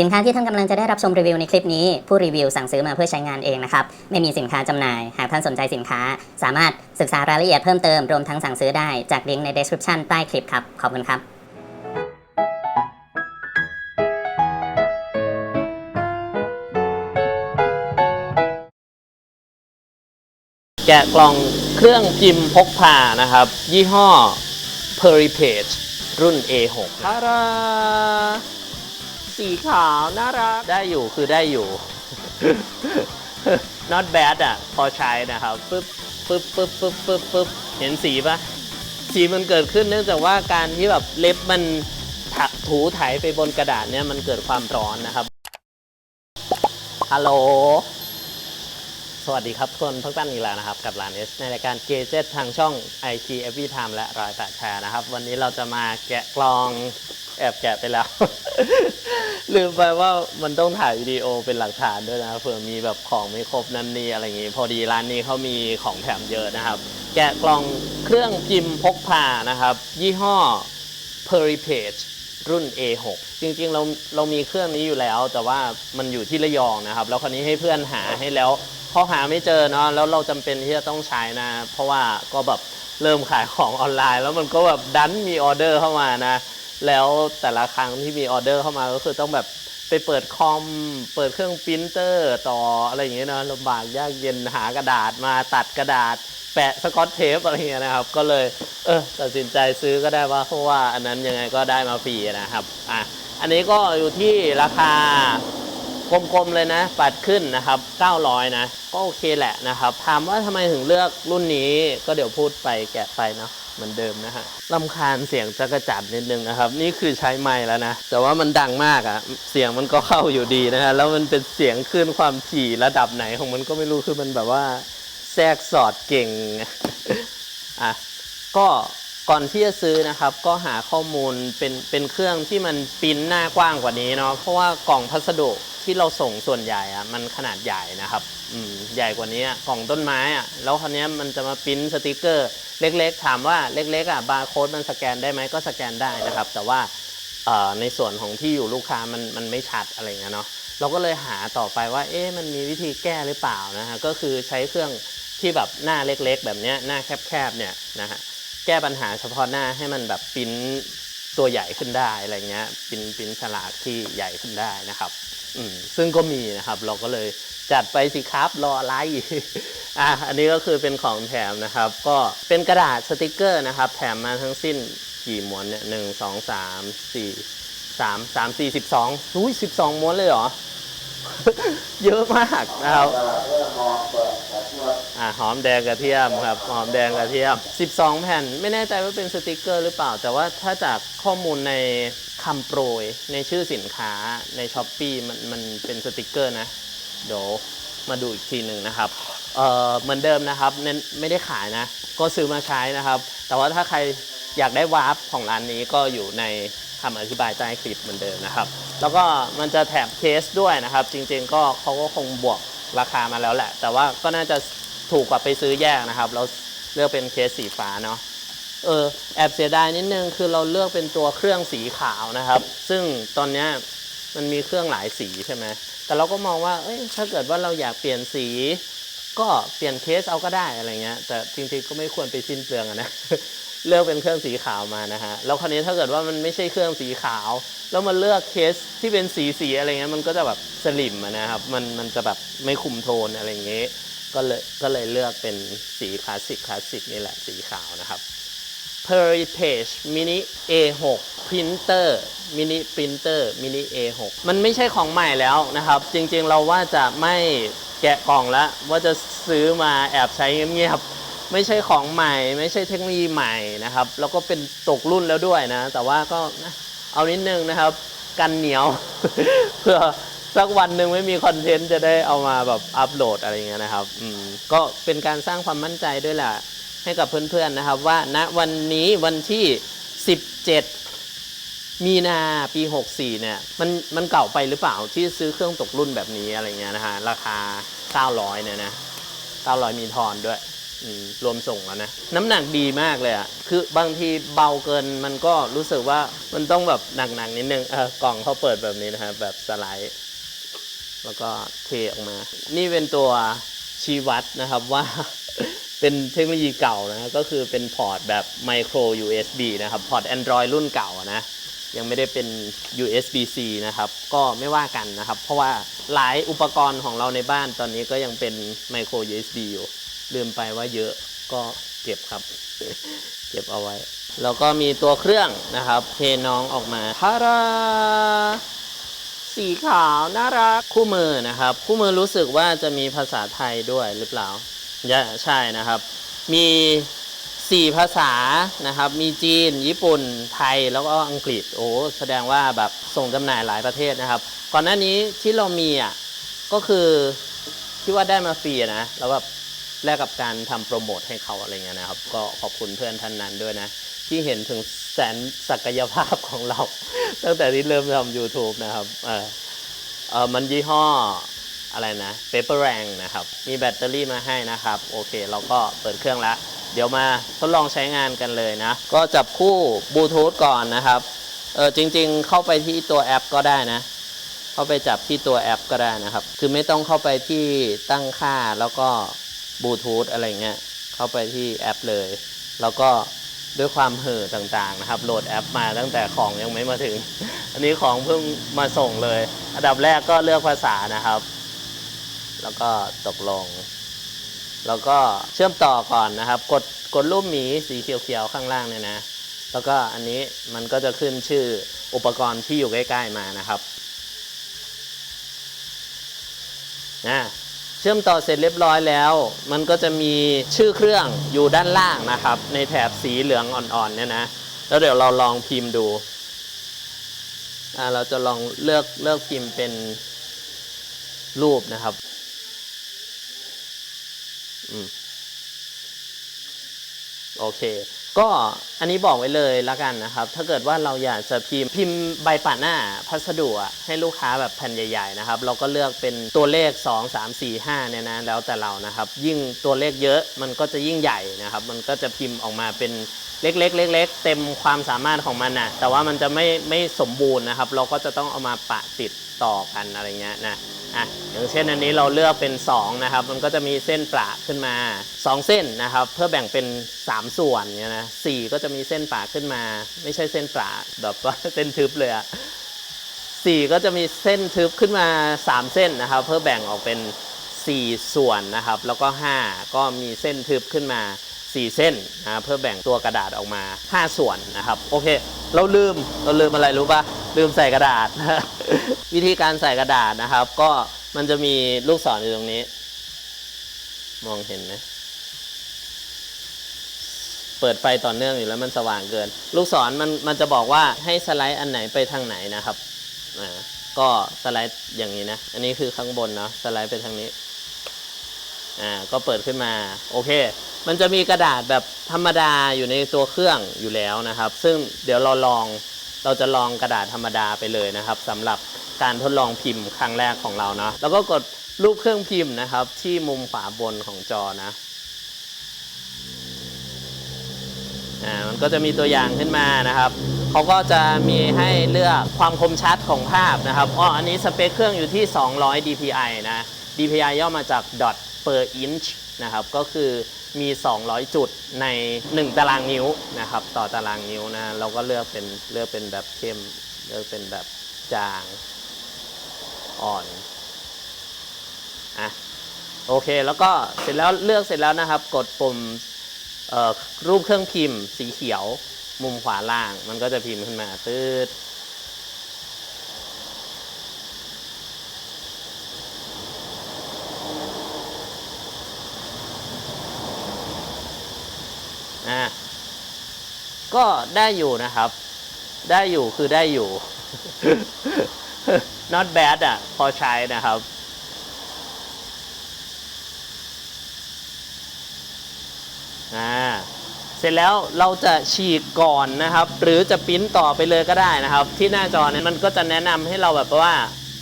สินค้าที่ท่านกำลังจะได้รับชมรีวิวในคลิปนี้ ผู้รีวิวสั่งซื้อมาเพื่อใช้งานเองนะครับไม่มีสินค้าจำหน่าย หากท่านสนใจสินค้า สามารถศึกษารายละเอียดเพิ่มเติมรวมทั้งสั่งซื้อได้จากลิงก์ใน description ใต้คลิปครับขอบคุณครับแกะกล่องเครื่องพิมพ์พกพานะครับ ยี่ห้อ p e r i p a g e รุ่น A6 ทารา สีขาวน่ารัก ได้อยู่คือได้อยู่ not bad อะ พอใช้นะครับปึ๊บปึ๊บปึ๊บปึ๊บปึ๊บปึ๊บเห็นสีปะสีมันเกิดขึ้นเนื่องจากว่าการที่แบบเล็บมันถถูไถไปบนกระดาษเนี่ยมันเกิดความร้อนนะครับฮัลโหล สวัสดีครับทุกคนทุกท่านอีกแล้วนะครับ กับร้านเอสในรายการเกจเจทางช่อง IT Every Time และรอยแปดแชร์นะครับ วันนี้เราจะมาแกะกลองแอบแกะไปแล้ว ลืมไปว่ามันต้องถ่ายวิดีโอเป็นหลักฐานด้วยนะเผื่อมีแบบของไม่ครบนั่นนี่อะไรอย่างงี้ พอดีร้านนี้เขามีของแถมเยอะนะครับ แกะกล่องเครื่องพิมพ์พกพานะครับ ยี่ห้อ p e r i p a g e รุ่น A6 จริงๆ เราเรามีเครื่องนี้อยู่แล้ว แต่ว่ามันอยู่ที่ระยองนะครับ แล้วคราวนี้ให้เพื่อนหาให้แล้ว พอหาไม่เจอเนาะแล้วเราจำเป็นที่จะต้องใช้นะ เพราะว่าก็แบบเริ่มขายของออนไลน์ แล้วมันก็แบบดันมีออเดอร์เข้ามานะ แล้วแต่ละครั้งที่มีออเดอร์เข้ามาก็คือต้องแบบไปเปิดคอม เปิดเครื่องปรินเตอร์ต่ออะไรอย่างเงี้ยนะลำบากยากเย็นหากระดาษมาตัดกระดาษ แปะสกอตเทปอะไรเงี้ยนะครับ ก็เลยเออตัดสินใจซื้อก็ได้ว่าเพราะว่าอันนั้นยังไงก็ได้มาฟรีนะครับอะอันนี้ก็อยู่ที่ราคา กลมๆเลยนะ ปัดขึ้นนะครับ 900 นะ ก็โอเคแหละนะครับ ถามว่าทำไมถึงเลือกรุ่นนี้ ก็เดี๋ยวพูดไปแกะไปเนาะเหมือนเดิมนะฮะลำคาญเสียงจักระจัดนิดนึงนะครับ นี่คือใช้ไมค์แล้วนะ แต่ว่ามันดังมากอะ่ะเสียงมันก็เข้าอยู่ดีนะฮะ แล้วมันเป็นเสียงคลื่นความถี่ระดับไหนของมันก็ไม่รู้ คือมันแบบว่าแทรกสอดเก่ง อะ ก็ ก่อนที่จะซื้อนะครับก็หาข้อมูลเป็นเป็นเครื่องที่มันปริ้นหน้ากว้างกว่านี้เนาะเพราะว่ากล่องพัสดุที่เราส่งส่วนใหญ่อะมันขนาดใหญ่นะครับอืมใหญ่กว่านี้กล่องต้นไม้อะแล้วคราวนี้มันจะมาปริ้นสติกเกอร์ เล็กๆ ถามว่าเล็กๆอะบาร์โค้ดมันสแกนได้ไหมก็สแกนได้นะครับ แต่ว่าในส่วนของที่อยู่ลูกค้ามันมันไม่ชัดอะไรเงี้ยเนาะเราก็เลยหาต่อไปว่าเอ๊ะมันมีวิธีแก้หรือเปล่านะฮะก็คือใช้เครื่องที่แบบหน้าเล็กๆ แบบเนี้ยหน้าแคบๆเนี่ยนะฮะ แก้ปัญหาเฉพาะหน้าให้มันแบบปริ้นตัวใหญ่ขึ้นได้อะไรเงี้ยปริ้นปริ้นฉลากที่ใหญ่ขึ้นได้นะครับอืมซึ่งก็มีนะครับเราก็เลยจัดไปสิครับรออะไรอะอันนี้ก็คือเป็นของแถมนะครับ ก็เป็นกระดาษสติกเกอร์นะครับ แถมมาทั้งสิ้นกี่ม้วนเนี่ยหนึ่งสองสามสี่สามสามสี่สิบสองอุ้ยสิบสองม้วนเลยเหรอ เยอะมากนะครับอ่าหอมแดงกระเทียมครับ หอมแดงกระเทียม 12 แผ่น ไม่แน่ใจว่าเป็นสติกเกอร์หรือเปล่า แต่ว่าถ้าจากข้อมูลในคำโปรยในชื่อสินค้าในช้อปปีมันมันเป็นสติกเกอร์นะ เดี๋ยวมาดูอีกทีหนึ่งนะครับ เอ่อเหมือนเดิมนะครับเน้นไม่ได้ขายนะ ก็ซื้อมาใช้นะครับ แต่ว่าถ้าใครอยากได้วาร์ปของร้านนี้ก็อยู่ในคำอธิบายใต้คลิปเหมือนเดิมนะครับ แล้วก็มันจะแถมเคสด้วยนะครับ จริงๆก็เขาก็คงบวกราคามาแล้วแหละ แต่ว่าก็น่าจะถูกกว่าไปซื้อแยกนะครับ เราเลือกเป็นเคสสีฟ้าเนาะเออแอบเสียดายนิดนึงคือเราเลือกเป็นตัวเครื่องสีขาวนะครับ ซึ่งตอนนี้มันมีเครื่องหลายสีใช่ไหมแต่เราก็มองว่าเอ้ยถ้าเกิดว่าเราอยากเปลี่ยนสี ก็เปลี่ยนเคสเอาก็ได้อะไรเงี้ยแต่จริงๆก็ไม่ควรไปสิ้นเปลืองอะนะ เลือกเป็นเครื่องสีขาวมานะฮะแล้วคราวนี้ถ้าเกิดว่ามันไม่ใช่เครื่องสีขาว แล้วมาเลือกเคสที่เป็นสีสีอะไรเงี้ยมันก็จะแบบสลิมนะครับมันมันจะแบบไม่คุมโทนอะไรเงี้ยก็เลยก็เลยเลือกเป็นสีคลาสสิกคลาสสิกนี่แหละสีขาวนะครับ p e r i p a g e Mini A6 Printer Mini Printer Mini A6 มันไม่ใช่ของใหม่แล้วนะครับ จริงๆเราว่าจะไม่แกะกล่องแล้วว่าจะซื้อมาแอบใช้เงียบๆ ไม่ใช่ของใหม่ ไม่ใช่เทคโนโลยีใหม่นะครับ แล้วก็เป็นตกรุ่นแล้วด้วยนะ แต่ว่าก็เอานิดนึงนะครับ กันเหนียว เพื่อสักวันหนึ่งไม่มีคอนเทนต์จะได้เอามาแบบอัปโหลดอะไรเงี้ยนะครับอืมก็เป็นการสร้างความมั่นใจด้วยแหละให้กับเพื่อนๆนะครับ ว่าณวันนี้วันที่ 17 มีนาปี 64 เนี่ยมันมันเก่าไปหรือเปล่าที่ซื้อเครื่องตกรุ่นแบบนี้อะไรเงี้ยนะฮะราคา 900 เนี่ยนะ900 มีทอนด้วย รวมส่งแล้วนะ น้ำหนักดีมากเลยอะคือบางทีเบาเกินมันก็รู้สึกว่ามันต้องแบบหนักๆนิดนึงเออกล่องเขาเปิดแบบนี้นะครับ แบบสไลด์ แล้วก็เทออกมา นี่เป็นตัวชี้วัดนะครับว่าเป็นเทคโนโลยีเก่านะก็คือเป็นพอร์ตแบบไมโคร USB นะครับ พอร์ต Android รุ่นเก่านะ ยังไม่ได้เป็น USB-C นะครับ ก็ไม่ว่ากันนะครับ เพราะว่าหลายอุปกรณ์ของเราในบ้านตอนนี้ก็ยังเป็นไมโคร USB อยู่ ลืมไปว่าเยอะก็เก็บครับ เก็บเอาไว้ แล้วก็มีตัวเครื่องนะครับ เทน้องออกมาทาราสีขาวน่ารักคู่มือนะครับ คู่มือรู้สึกว่าจะมีภาษาไทยด้วยหรือเปล่าย่ใช่นะครับ มี 4 ภาษานะครับ มีจีน ญี่ปุ่น ไทยแล้วก็อังกฤษโอ้แสดงว่าแบบส่งจำหน่ายหลายประเทศนะครับ ก่อนหน้านี้ที่เรามีอะก็คือที่ว่าได้มาฟรีนะแล้วแบบ แลกกับการทำโปรโมทให้เขาอะไรเงี้ยนะครับ ก็ขอบคุณเพื่อนท่านนั้นด้วยนะ ที่เห็นถึงแสนศักยภาพของเรา ตั้งแต่ที่เริ่มทำ YouTube นะครับเออเออมันยี่ห้ออะไรนะ Paper Rank นะครับ มีแบตเตอรี่มาให้นะครับ โอเค เราก็เปิดเครื่องแล้วเดี๋ยวมาทดลองใช้งานกันเลยนะ ก็จับคู่บลูทูธก่อนนะครับเออจริง ๆ เข้าไปที่ตัวแอปก็ได้นะ เข้าไปจับที่ตัวแอปก็ได้นะครับ คือไม่ต้องเข้าไปที่ตั้งค่าแล้วก็ บลูทูธอะไรเงี้ยเข้าไปที่แอปเลย แล้วก็ด้วยความเห่อต่างๆนะครับ โหลดแอปมาตั้งแต่ของยังไม่มาถึง อันนี้ของเพิ่งมาส่งเลย อันดับแรกก็เลือกภาษานะครับ แล้วก็ตกลง แล้วก็เชื่อมต่อก่อนนะครับ กดกดรูปหมีสีเขียวๆข้างล่างเนี่ยนะ แล้วก็อันนี้มันก็จะขึ้นชื่ออุปกรณ์ที่อยู่ใกล้ๆมานะครับนะ ชื่อมต่อเสร็จเรียบร้อยแล้ว มันก็จะมีชื่อเครื่องอยู่ด้านล่างนะครับ ในแถบสีเหลืองอ่อนๆเนี่ยนะ แล้วเดี๋ยวเราลองพิมพ์ดูอ่าเราจะลองเลือกเลือกพิมพ์เป็นรูปนะครับอืมโอเค ก็อันนี้บอกไว้เลยละกันนะครับ ถ้าเกิดว่าเราอยากจะพิมพ์พิมพ์ใบปะหน้าพัสดุให้ลูกค้าแบบแผ่นใหญ่ๆนะครับ เราก็เลือกเป็นตัวเลข 2 3 4 5เนี่ยนะแล้วแต่เรานะครับ ยิ่งตัวเลขเยอะมันก็จะยิ่งใหญ่นะครับ มันก็จะพิมพ์ออกมาเป็น เล็กๆเล็กๆเต็มความสามารถของมันนะแต่ว่ามันจะไม่ไม่สมบูรณ์นะครับ เราก็จะต้องเอามาปะติดต่อกันอะไรเงี้ยนะอะอย่างเช่นอันนี้เราเลือกเป็น 2 นะครับ มันก็จะมีเส้นปะขึ้นมา 2 เส้นนะครับ เพื่อแบ่งเป็น 3 ส่วนเนี่ยนะสี่ก็จะมีเส้นปะขึ้นมา ไม่ใช่เส้นปะแบบว่าเส้นทึบเลยอะสี่ก็จะมีเส้นทึบขึ้นมา 3 เส้นนะครับ เพื่อแบ่งออกเป็น 4 ส่วนนะครับ แล้วก็ 5 ก็มีเส้นทึบขึ้นมา 4 เส้นนะเพื่อแบ่งตัวกระดาษออกมา 5 ส่วนนะครับโอเค เราลืมเราลืมอะไรรู้ปะลืมใส่กระดาษ วิธีการใส่กระดาษนะครับ ก็มันจะมีลูกศรอยู่ตรงนี้ มองเห็นไหมเปิดไฟต่อเนื่องอยู่แล้วมันสว่างเกิน ลูกศรมันมันจะบอกว่าให้สไลด์อันไหนไปทางไหนนะครับอ่าก็สไลด์อย่างนี้นะ อันนี้คือข้างบนเนาะสไลด์ไปทางนี้ อ่าก็เปิดขึ้นมาโอเค มันจะมีกระดาษแบบธรรมดาอยู่ในตัวเครื่องอยู่แล้วนะครับ ซึ่งเดี๋ยวเราลองเราจะลองกระดาษธรรมดาไปเลยนะครับสำหรับการทดลองพิมพ์ครั้งแรกของเราเนาะแล้วก็กดรูปเครื่องพิมพ์นะครับ ที่มุมขวาบนของจอนะอ่ามันก็จะมีตัวอย่างขึ้นมานะครับเขาก็จะมีให้เลือกความคมชัดของภาพนะครับอ๋ออันนี้สเปคเครื่องอยู่ที่ 200 dpi นะ dpi ย่อมาจาก dot per inch นะครับก็คือมี 200 จุดใน 1 ตารางนิ้วนะครับ ต่อตารางนิ้วนะเราก็เลือกเป็นเลือกเป็นแบบเข้ม เลือกเป็นแบบจางอ่อนอะโอเค แล้วก็เสร็จแล้วเลือกเสร็จแล้วนะครับ กดปุ่มรูปเครื่องพิมพ์สีเขียว มุมขวาล่าง มันก็จะพิมพ์ขึ้นมาตืด อะก็ได้อยู่นะครับ ได้อยู่คือได้อยู่ not bad อะ พอใช้นะครับอ่าเสร็จแล้วเราจะฉีกก่อนนะครับ หรือจะปิ้นต่อไปเลยก็ได้นะครับ ที่หน้าจอเนี่ยมันก็จะแนะนำให้เราแบบว่า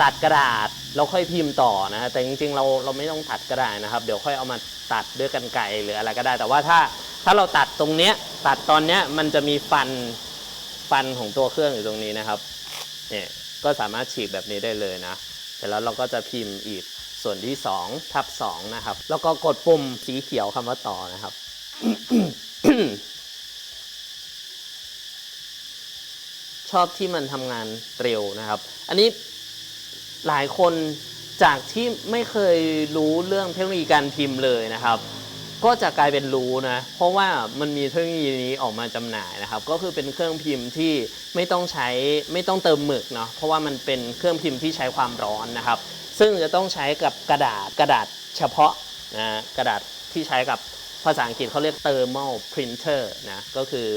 ตัดกระดาษเราค่อยพิมพ์ต่อนะฮะแต่จริงๆเราเราไม่ต้องตัดก็ได้นะครับ เดี๋ยวค่อยเอามาตัดด้วยกันไกรหรืออะไรก็ได้ แต่ว่าถ้า ถ้าเราตัดตรงเนี้ยตัดตอนเนี้ยมันจะมีฟันฟันของตัวเครื่องอยู่ตรงนี้นะครับเนี่ยก็สามารถฉีกแบบนี้ได้เลยนะเสร็จแล้วเราก็จะพิมพ์อีกส่วนที่2ทับ2นะครับ แล้วก็กดปุ่มสีเขียวคำว่าต่อนะครับ ชอบที่มันทำงานเร็วนะครับ อันนี้หลายคนจากที่ไม่เคยรู้เรื่องเทคโนโลยีการพิมพ์เลยนะครับ ก็จะกลายเป็นรู้นะ เพราะว่ามันมีเทคโนโลยีนี้ออกมาจำหน่ายนะครับ ก็คือเป็นเครื่องพิมพ์ที่ไม่ต้องใช้ไม่ต้องเติมหมึกเนาะ เพราะว่ามันเป็นเครื่องพิมพ์ที่ใช้ความร้อนนะครับ ซึ่งจะต้องใช้กับกระดาษกระดาษเฉพาะนะกระดาษที่ใช้กับภาษาอังกฤษเขาเรียก thermal printer นะ ก็คือ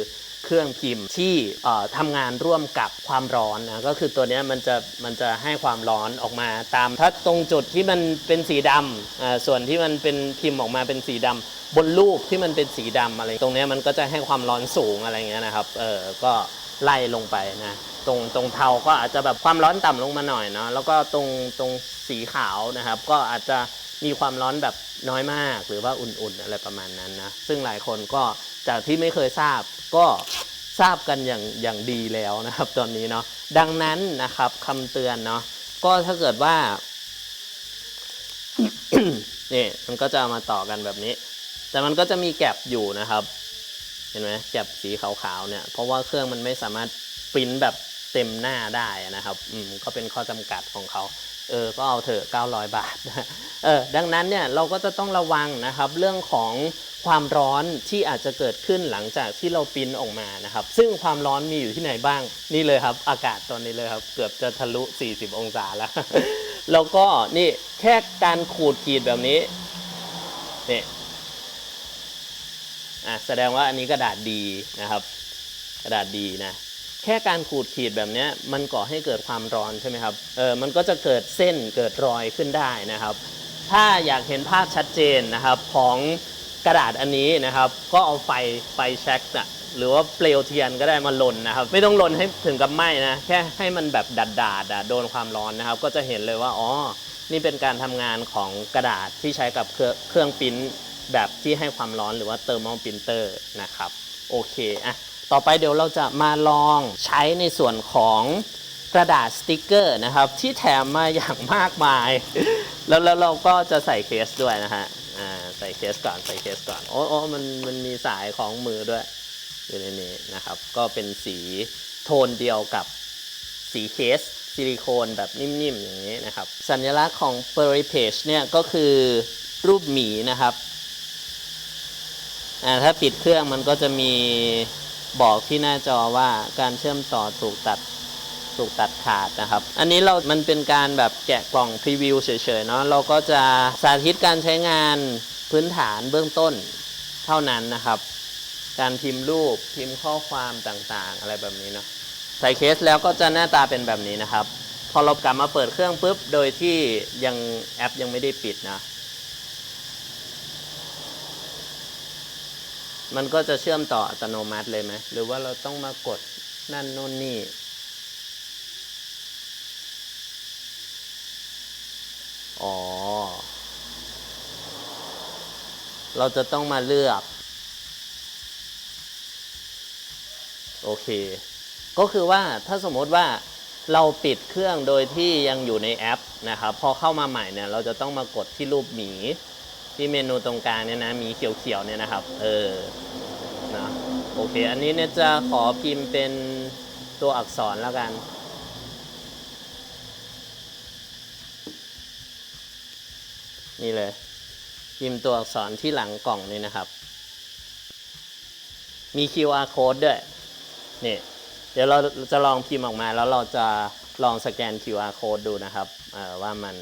เครื่องพิมพ์ที่ทำงานร่วมกับความร้อนนะก็คือตัวนี้มันจะมันจะให้ความร้อนออกมาตาม ถ้าตรงจุดที่มันเป็นสีดำส่วนที่มันเป็นพิมพ์ออกมาเป็นสีดำบนรูปที่มันเป็นสีดำอะไร ตรงนี้มันก็จะให้ความร้อนสูงอะไรเงี้ยนะครับเออก็ไล่ลงไปนะตรงตรงเทาก็อาจจะแบบความร้อนต่ำลงมาหน่อยเนาะแล้วก็ตรงตรงสีขาวนะครับ ก็อาจจะ มีความร้อนแบบน้อยมากหรือว่าอุ่นๆอะไรประมาณนั้นนะ ซึ่งหลายคนก็จากที่ไม่เคยทราบก็ทราบกันอย่างอย่างดีแล้วนะครับ ตอนนี้เนาะดังนั้นนะครับคำเตือนเนาะก็ถ้าเกิดว่านี่มันก็จะามาต่อกันแบบนี้ แต่มันก็จะมีแก็บอยู่นะครับ เห็นไหมแก็บสีขาวๆเนี่ยเพราะว่าเครื่องมันไม่สามารถปริ้นแบบเต็มหน้าได้นะครับ อืมก็เป็นข้อจำกัดของเขา เออก็เอาเถอะ900 บาทเออดังนั้นเนี่ยเราก็จะต้องระวังนะครับเรื่องของความร้อนที่อาจจะเกิดขึ้นหลังจากที่เราปิ้นออกมานะครับ ซึ่งความร้อนมีอยู่ที่ไหนบ้างนี่เลยครับ อากาศตอนนี้เลยครับ เกือบจะทะลุ 40 องศาแล้ว แล้วก็นี่แค่การขูดขีดแบบนี้นี่อะแสดงว่าอันนี้กระดาษดีนะครับ กระดาษดีนะ แค่การขูดขีดแบบนี้มันก่อให้เกิดความร้อนใช่ไหมครับเออมันก็จะเกิดเส้นเกิดรอยขึ้นได้นะครับ ถ้าอยากเห็นภาพชัดเจนนะครับของกระดาษอันนี้นะครับ ก็เอาไฟไฟแช็กนะหรือว่าเปลวเทียนก็ได้มาลนนะครับ ไม่ต้องลนให้ถึงกับไหม้นะแค่ให้มันแบบดัดดาดอะโดนความร้อนนะครับ ก็จะเห็นเลยว่าอ๋อนี่เป็นการทำงานของกระดาษที่ใช้กับเครื่องเครื่องปิ้นแบบที่ให้ความร้อนหรือว่าเตอร์ม l ลปรินเตอร์นะครับ โอเคอะ ต่อไปเดี๋ยวเราจะมาลองใช้ในส่วนของกระดาษสติกเกอร์นะครับ ที่แถมมาอย่างมากมาย แล้วแล้วเราก็จะใส่เคสด้วยนะฮะอ่าใส่เคสก่อนใส่เคสก่อนโอ้โอ้มันมันมีสายของมือด้วยอยู่ในนี้นะครับ ก็เป็นสีโทนเดียวกับสีเคสซิลิโคนแบบนิ่มๆอย่างนี้นะครับ สัญลักษณ์ของ p e r i Page เนี่ยก็คือรูปหมีนะครับอ่าถ้าปิดเครื่องมันก็จะมี บอกที่หน้าจอว่าการเชื่อมต่อถูกตัดถูกตัดขาดนะครับ อันนี้เรา มันเป็นการแบบแกะกล่องพรีวิวเฉยๆเนาะ เราก็จะสาธิตการใช้งานพื้นฐานเบื้องต้นเท่านั้นนะครับ การพิมพ์รูปพิมพ์ข้อความต่างๆ อะไรแบบนี้เนาะ ใส่เคสแล้วก็จะหน้าตาเป็นแบบนี้นะครับ พอเรากลับมาเปิดเครื่องปุ๊บ โดยที่ยังแอปยังไม่ได้ปิดนะ มันก็จะเชื่อมต่ออัตโนมัติเลยไหมหรือว่าเราต้องมากดนั่นโน่นนี่ อ๋อ เราจะต้องมาเลือก โอเค ก็คือว่าถ้าสมมติว่าเราปิดเครื่องโดยที่ยังอยู่ในแอปนะครับ พอเข้ามาใหม่เนี่ย เราจะต้องมากดที่รูปหมี ที่เมนูตรงกลางเนี่ยนะ มีเขียวๆเนี่ยนะครับ เออนะโอเค อันนี้เนี่ยจะขอพิมพ์เป็นตัวอักษรแล้วกัน นี่เลย พิมพ์ตัวอักษรที่หลังกล่องนี่นะครับ มี QR code ด้วย นี่ เดี๋ยวเราจะลองพิมพ์ออกมาแล้วเราจะลองสแกน QR code ดูนะครับว่ามัน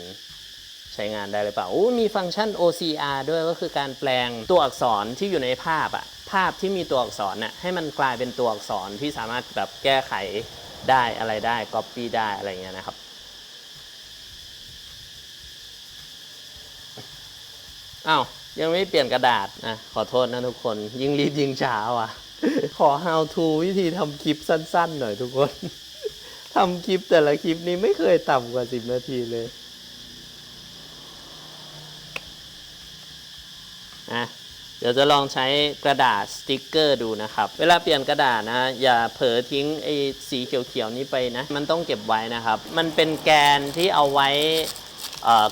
ใช้งานได้หรือเปล่าโอ้มีฟังก์ชัน OCR ด้วยก็คือการแปลงตัวอักษรที่อยู่ในภาพอะภาพที่มีตัวอักษรน่ะให้มันกลายเป็นตัวอักษรที่สามารถแบบแก้ไขได้อะไรได้ Copy ได้อะไรเงี้ยนะครับอ้าวยังไม่เปลี่ยนกระดาษนะขอโทษนะทุกคน ยิ่งรีบยิ่งช้าว่ะ ขอ how to วิธีทำคลิปสั้นๆ หน่อยทุกคนทำคลิปแต่ละคลิปนี้ไม่เคยต่ำกว่า 10 นาทีเลยะเดี๋ยวจะลองใช้กระดาษสติกเกอร์ดูนะครับ เวลาเปลี่ยนกระดาษนะ อย่าเผลอทิ้งไอ้สีเขียวๆนี้ไปนะ มันต้องเก็บไว้นะครับ มันเป็นแกนที่เอาไว้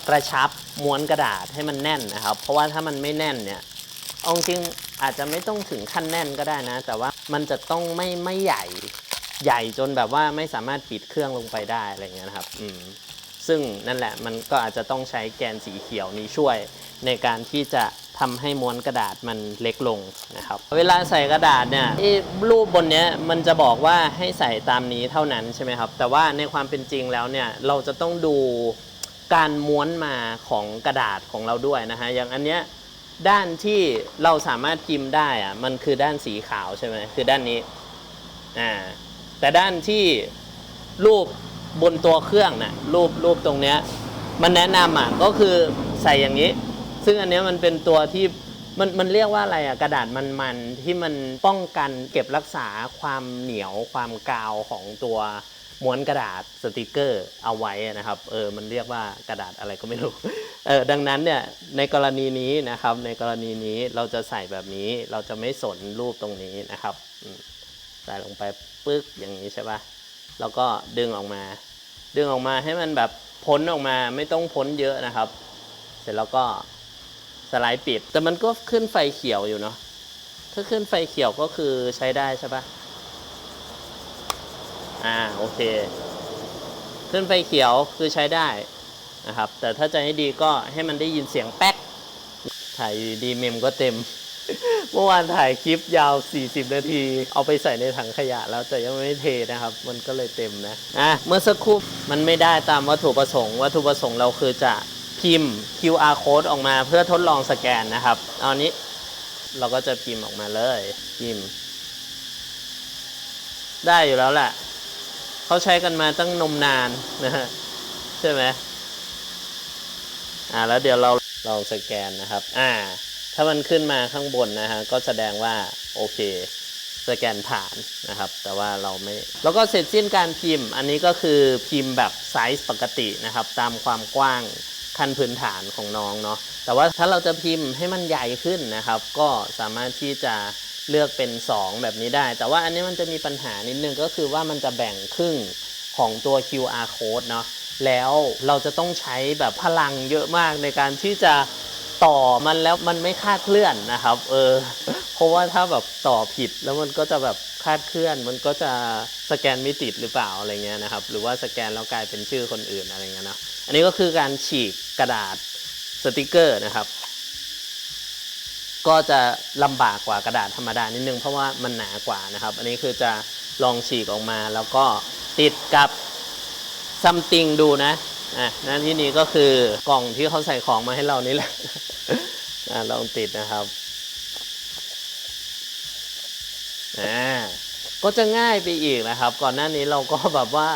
กระชับม้วนกระดาษให้มันแน่นนะครับ เพราะว่าถ้ามันไม่แน่นเนี่ยเอาจริงอาจจะไม่ต้องถึงขั้นแน่นก็ได้นะ แต่ว่ามันจะต้องไม่ไม่ใหญ่ใหญ่จนแบบว่าไม่สามารถปิดเครื่องลงไปได้อะไรเงี้ยนะครับอืมซึ่งนั่นแหละมันก็อาจจะต้องใช้แกนสีเขียวนี้ช่วยในการที่จะ ทำให้ม้วนกระดาษมันเล็กลงนะครับ เวลาใส่กระดาษเนี่ยรูปบนนี้มันจะบอกว่าให้ใส่ตามนี้เท่านั้นใช่ไหมครับ แต่ว่าในความเป็นจริงแล้วเนี่ยเราจะต้องดูการม้วนมาของกระดาษของเราด้วยนะฮะอย่างอันเนี้ยด้านที่เราสามารถพิมพ์ได้อะมันคือด้านสีขาวใช่ไหมคือด้านนี้อ่าแต่ด้านที่รูปบนตัวเครื่องนะ่ะรูปรูปตรงเนี้ยมันแนะนำอะก็คือใส่อย่างนี้ ซึ่งอันเนี้ยมันเป็นตัวที่มันมันเรียกว่าอะไรอะกระดาษมันๆที่มันป้องกันเก็บรักษาความเหนียวความกาวของตัวม้วนกระดาษสติกเกอร์เอาไว้นะครับเออมันเรียกว่ากระดาษอะไรก็ไม่รู้ เออดังนั้นเนี่ยในกรณีนี้นะครับในกรณีนี้เราจะใส่แบบนี้เราจะไม่สนรูปตรงนี้นะครับอืมใส่ลงไปปึ๊กอย่างนี้ใช่ปะแล้วก็ดึงออกมา ดึงออกมาให้มันแบบพ้นออกมาไม่ต้องพ้นเยอะนะครับ เสร็จแล้วก็ สไลด์ปิด แต่มันก็ขึ้นไฟเขียวอยู่เนาะถ้าขึ้นไฟเขียวก็คือใช้ได้ใช่ปะอ่าโอเค ขึ้นไฟเขียวคือใช้ได้นะครับ แต่ถ้าจะให้ดีก็ให้มันได้ยินเสียงแป๊ก ถ่ายดีเมมก็เต็ม เมื่อวานถ่ายคลิปยาว 40 นาที เอาไปใส่ในถังขยะแล้วแต่ยังไม่เทนะครับ มันก็เลยเต็มนะ อะ เมื่อสักครู่มันไม่ได้ตามวัตถุประสงค์ วัตถุประสงค์เราคือจะ พิมพ์ QR code ออกมาเพื่อทดลองสแกนนะครับเอานี้เราก็จะพิมพ์ออกมาเลยพิมพ์ ได้อยู่แล้วแหละเขาใช้กันมาตั้งนมนานนะฮะใช่ไหมอ่าแล้วเดี๋ยวเราลองสแกนนะครับ อ่า ถ้ามันขึ้นมาข้างบนนะฮะก็แสดงว่าโอเคสแกนผ่านนะครับ แต่ว่าเราไม่ แล้วก็เสร็จสิ้นการพิมพ์ อันนี้ก็คือพิมพ์แบบไซส์ปกตินะครับ ตามความกว้าง ขั้นพื้นฐานของน้องเนาะแต่ว่าถ้าเราจะพิมพ์ให้มันใหญ่ขึ้นนะครับ ก็สามารถที่จะเลือกเป็น 2 แบบนี้ได้ แต่ว่าอันนี้มันจะมีปัญหานิดนึงก็คือว่ามันจะแบ่งครึ่งของตัว QR code เนาะแล้วเราจะต้องใช้แบบพลังเยอะมากในการที่จะต่อมันแล้วมันไม่คาดเคลื่อนนะครับ เออ เพราะว่าถ้าแบบต่อผิดแล้วมันก็จะแบบ คลาดเคลื่อนมันก็จะสแกนไม่ติดหรือเปล่าอะไรเงี้ยนะครับ หรือว่าสแกนแล้วกลายเป็นชื่อคนอื่นอะไรเงี้ยเนาะอันนี้ก็คือการฉีกกระดาษสติกเกอร์นะครับ ก็จะลำบากกว่ากระดาษธรรมดานิดนึงเพราะว่ามันหนากว่านะครับ อันนี้คือจะลองฉีกออกมาแล้วก็ติดกับซัมติงดูนะอะนั่นที่นี้ก็คือกล่องที่เขาใส่ของมาให้เรานี่แหละอะลองติดนะครับอ่า ก็จะง่ายไปอีกนะครับ ก่อนหน้านี้เราก็แบบว่า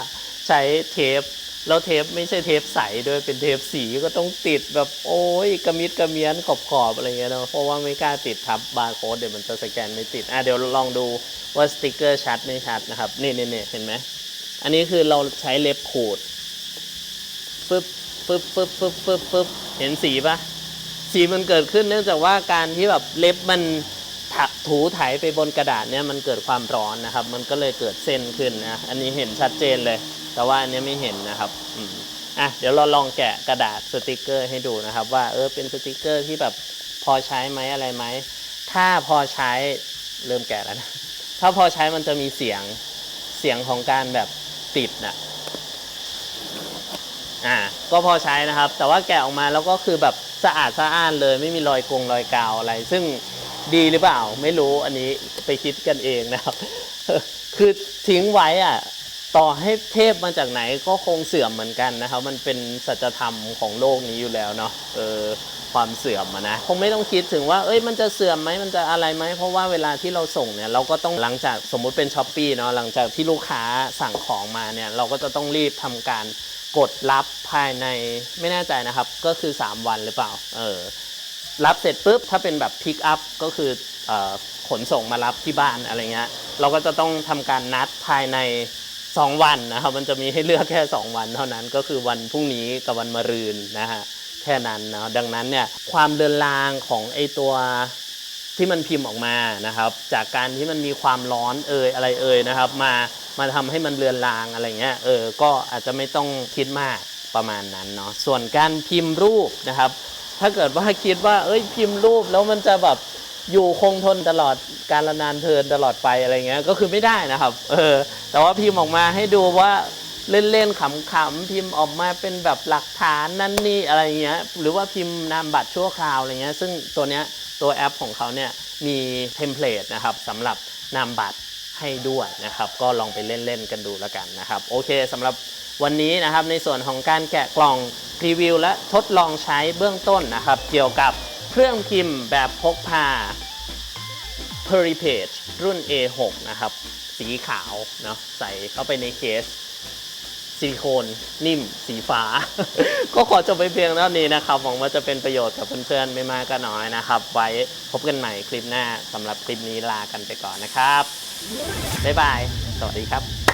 ใช้เทปแล้วเทปไม่ใช่เทปใสด้วยเป็นเทปสีก็ต้องติดแบบโอ้ยกระมิดกระเมียนขอบขอบๆอะไรเงี้ยเนะเพราะว่าไม่กล้าติดทับบาร์โค้ดเดี๋ยวมันจะสแกนไม่ติดอะเดี๋ยวลองดูว่าสติกเกอร์ชัดไม่ชัดนะครับนี่นี่นี่เห็นไหมอันนี้คือเราใช้เล็บขูดฟึบฟึบฟึบฟึบฟึบฟึบเห็นสีปะสีมันเกิดขึ้นเนื่องจากว่าการที่แบบเล็บมัน ถ,ถูไถไปบนกระดาษเนี่ยมันเกิดความร้อนนะครับ มันก็เลยเกิดเส้นขึ้นนะอันนี้เห็นชัดเจนเลย แต่ว่าอันนี้ไม่เห็นนะครับอืมอะเดี๋ยวเราลองแกะกระดาษสติกเกอร์ให้ดูนะครับ ว่าเออเป็นสติกเกอร์ที่แบบพอใช้ไหมอะไรไหมถ้าพอใช้เริ่มแกะแล้วนะถ้าพอใช้มันจะมีเสียงเสียงของการแบบติดน่ะอ่าก็พอใช้นะครับ แต่ว่าแกะออกมาแล้วก็คือแบบสะอาดสะอ้านเลยไม่มีรอยกงรอยกาวอะไร ซึ่ง ดีหรือเปล่า ไม่รู้อันนี้ไปคิดกันเองนะครับ คือทิ้งไว้อะต่อให้เทพมาจากไหนก็คงเสื่อมเหมือนกันนะครับ มันเป็นสัจธรรมของโลกนี้อยู่แล้วเนาะเออความเสื่อมอะนะคงไม่ต้องคิดถึงว่าเอ้ยมันจะเสื่อมไหมมันจะอะไรไหมเพราะว่าเวลาที่เราส่งเนี่ยเราก็ต้องหลังจากสมมุติเป็นช้อปปีเนาะหลังจากที่ลูกค้าสั่งของมาเนี่ยเราก็จะต้องรีบทำการกดรับภายในไม่แน่ใจนะครับ ก็คือ 3 วันหรือเปล่า เออ รับเสร็จปุ๊บถ้าเป็นแบบพิกอัพก็คือขนส่งมารับที่บ้านอะไรเงี้ยเราก็จะต้องทำการนัดภายใน 2 วันนะครับ มันจะมีให้เลือกแค่ 2 วันเท่านั้นก็คือวันพรุ่งนี้กับวันมะรืนนะฮะแค่นั้นนะดังนั้นเนี่ยความเลือนลางของไอตัวที่มันพิมพ์ออกมานะครับ จากการที่มันมีความร้อนเอ่ยอะไรเอ่ยนะครับ มามาทำให้มันเลือนลางอะไรเงี้ยเออก็อาจจะไม่ต้องคิดมากประมาณนั้นเนาะส่วนการพิมพ์รูปนะครับ ถ้าเกิดว่าคิดว่า เอ้ยพิมพ์รูปแล้วมันจะแบบอยู่คงทนตลอดการละนานเทินตลอดไปอะไรเงี้ยก็คือไม่ได้นะครับ เออ แต่ว่าพิมพ์ออกมาให้ดูว่าเล่นๆขำๆพิมพ์ออกมาเป็นแบบหลักฐานนั่นนี่อะไรเงี้ย หรือว่าพิมพ์นามบัตรชั่วคราวอะไรเงี้ย ซึ่งตัวเนี้ยตัวแอปของเขาเนี่ยมีเทมเพลตนะครับสำหรับนามบัตรให้ด้วยนะครับ ก็ลองไปเล่นๆกันดูแล้วกันนะครับ โอเคสำหรับวันนี้นะครับในส่วนของการแกะกล่อง รีวิวและทดลองใช้เบื้องต้นนะครับ เกี่ยวกับเครื่องพิมพ์แบบพกพา p e r i Page รุ่น A6 นะครับ สีขาวเนาะใส่เข้าไปในเคสซิลิโคนนิ่มสีฟ้า ก็ขอจบไปเพียงเท่านี้นะครับ หวังว่าจะเป็นประโยชน์กับเพื่อนๆ ไม่มากก็น้อยนะครับ ไว้พบกันใหม่คลิปหน้าสำหรับคลิปนี้ลากันไปก่อนนะครับ บ๊ายบาย สวัสดีครับ